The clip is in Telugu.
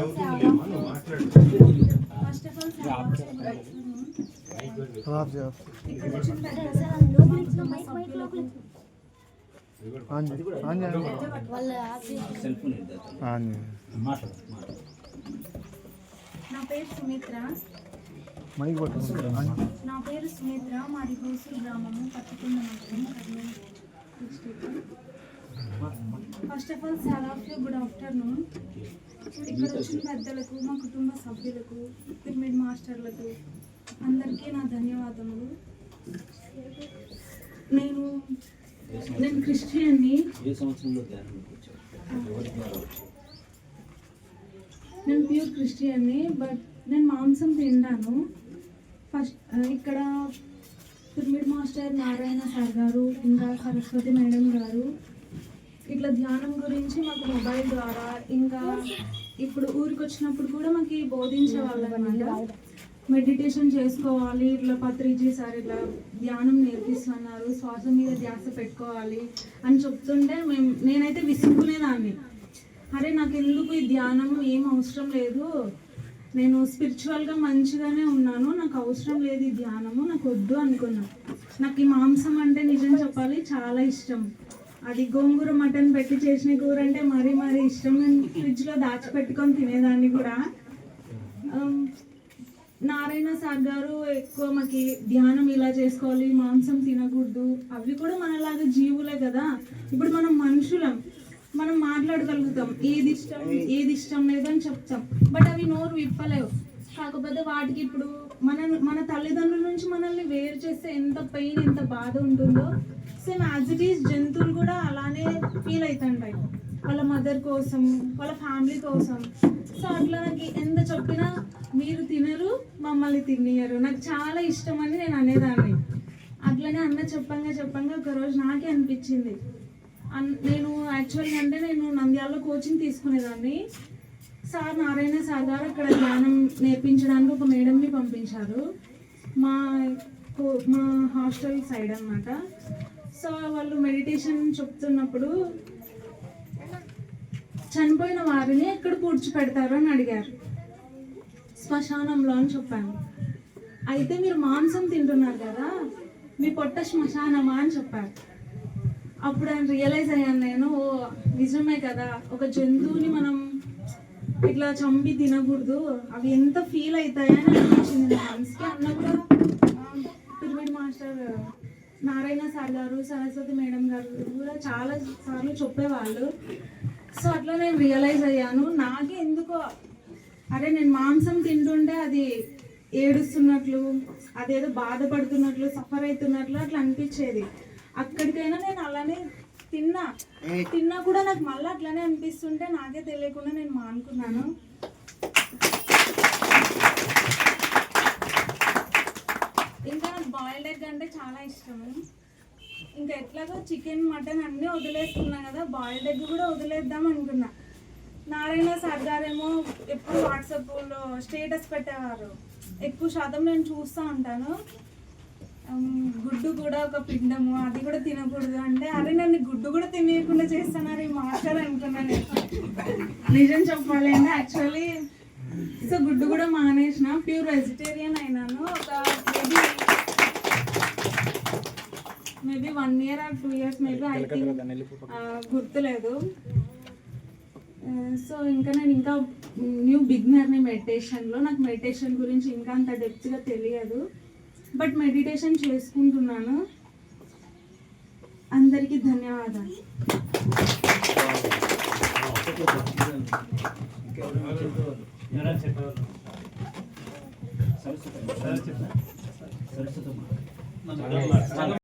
నా పేరు సుమిత్ర నా పేరు సుమిత్ర మాది హోసూరు గ్రామము పట్టుకున్న మండలం district first of all sir of you good afternoon ఇక్కడ వచ్చిన పెద్దలకు మా కుటుంబ సభ్యులకు పిరమిడ్ మాస్టర్లకు అందరికీ నా ధన్యవాదములు. నేను నేను క్రిస్టియన్ని. నేను ప్యూర్ క్రిస్టియన్ని బట్ నేను మాంసం తింటాను. ఫస్ట్ ఇక్కడ పిరమిడ్ మాస్టర్ నారాయణ సార్ గారు ఇంకా సరస్వతి మేడం గారు ఇట్లా ధ్యానం గురించి మాకు మొబైల్ ద్వారా ఇంకా ఇప్పుడు ఊరికి వచ్చినప్పుడు కూడా మాకు బోధించే వాళ్ళు అనమాట మెడిటేషన్ చేసుకోవాలి ఇట్లా పత్రిజీ సార్ ఇట్లా ధ్యానం నేర్పిస్తున్నారు శ్వాస మీద ధ్యాస పెట్టుకోవాలి అని చెప్తుంటే మేము నేనైతే విసుక్కునేదాన్ని. అరే నాకు ఎందుకు ఈ ధ్యానం? ఏం అవసరం లేదు. నేను స్పిరిచువల్గా మంచిగానే ఉన్నాను నాకు అవసరం లేదు ఈ ధ్యానము నాకు వద్దు అనుకున్నాను నాకు ఈ మాంసం అంటే నిజం చెప్పాలి చాలా ఇష్టం. అది గోంగూర మటన్ పెట్టి చేసిన కూర అంటే మరీ మరీ ఇష్టం. నేను ఫ్రిడ్జ్లో దాచిపెట్టుకొని తినేదాన్ని కూడా. నారాయణ సార్ గారు ఎక్కువ మాకి ధ్యానం ఇలా చేసుకోవాలి మాంసం తినకూడదు. అవి కూడా మనలాగా జీవులే కదా. ఇప్పుడు మనం మనుషులం మనం మాట్లాడగలుగుతాం. ఏది ఇష్టం ఏది ఇష్టం లేదని చెప్తాం. బట్ అవి నోరు విప్పలేవు. కాకపోతే వాటికి ఇప్పుడు మన మన తల్లిదండ్రుల నుంచి మనల్ని వేరు చేస్తే ఎంత పెయిన్ ఎంత బాధ ఉంటుందో సేమ్ యాజ్ ఇట్ ఈస్ జంతువులు కూడా అలానే ఫీల్ అవుతుంటాయి వాళ్ళ మదర్ కోసం వాళ్ళ ఫ్యామిలీ కోసం. సో అట్లా నాకు ఎంత చెప్పినా మీరు తినరు మమ్మల్ని తినియరు. నాకు చాలా ఇష్టం అని నేను అనేదాన్ని. అట్లనే అన్న చెప్పంగా చెప్పంగా ఒకరోజు నాకే అనిపించింది. అన్- నేను యాక్చువల్గా అంటే నేను నంద్యాలలో కోచింగ్ తీసుకునేదాన్ని. సార్ నారాయణ సార్ గారు ధ్యానం నేర్పించడానికి ఒక మేడంని పంపించారు. మా కో- మా హాస్టల్ సైడ్ అన్నమాట. సో వాళ్ళు మెడిటేషన్ చెప్తున్నప్పుడు చనిపోయిన వారిని ఎక్కడ కూర్చిపెడతారు అని అడిగారు. శ్మశానంలో అని చెప్పాను. అయితే మీరు మాంసం తింటున్నారు కదా మీ పొట్ట శ్మశానమా అని చెప్పారు. అప్పుడు ఆయన రియలైజ్ అయ్యాను నేను ఓ నిజమే కదా ఒక జంతువుని మనం ఇట్లా చంపి తినకూడదు. అవి ఎంత ఫీల్ అవుతాయని అనిపించింది నా మనసుకి అన్న కూడా పిరమిడ్ మాస్టర్ నారాయణ సార్ గారు సరస్వతి మేడం గారు కూడా చాలా సార్లు చెప్పేవాళ్ళు. సో అట్లా నేను రియలైజ్ అయ్యాను. నాకే ఎందుకో అరే నేను మాంసం తింటుంటే అది ఏడుస్తున్నట్లు అదేదో బాధపడుతున్నట్లు సఫర్ అవుతున్నట్లు అట్లా అనిపించేది. అక్కడికైనా నేను అలానే తిన్నా. తిన్నా కూడా నాకు మళ్ళీ అట్లానే అనిపిస్తుంటే నాకే తెలియకుండా నేను మానుకున్నాను. ఇంకా నాకు బాయిల్డ్ ఎగ్ అంటే చాలా ఇష్టము. ఇంకా ఎట్లాగో చికెన్ మటన్ అన్నీ వదిలేసుకున్నా కదా బాయిల్డ్ ఎగ్ కూడా వదిలేద్దాం అనుకున్నా. నారాయణ సార్ గారేమో ఎప్పుడు వాట్సాప్లో స్టేటస్ పెట్టేవారు. ఎక్కువ శాతం నేను చూస్తూ ఉంటాను. గుడ్డు కూడా ఒక పిండము అది కూడా తినకూడదు అంటే అరే నన్ను గుడ్డు కూడా తినేయకుండా చేస్తున్నారు ఈ మాస్టర్ అనుకున్నాను. నేను. నిజం చెప్పాలి అంటే యాక్చువల్లీ సో గుడ్డు కూడా మానేసిన ప్యూర్ వెజిటేరియన్ అయినాను. ఒక maybe maybe one year or two years maybe I think గుర్తులేదు. సో ఇంకా నేను ఇంకా న్యూ బిగినర్ని మెడిటేషన్లో నాకు మెడిటేషన్ గురించి ఇంకా అంత డెప్త్గా తెలియదు. బట్ మెడిటేషన్ చేసుకుంటున్నాను. అందరికీ ధన్యవాదాలు. సరస్వతి సరస్వతి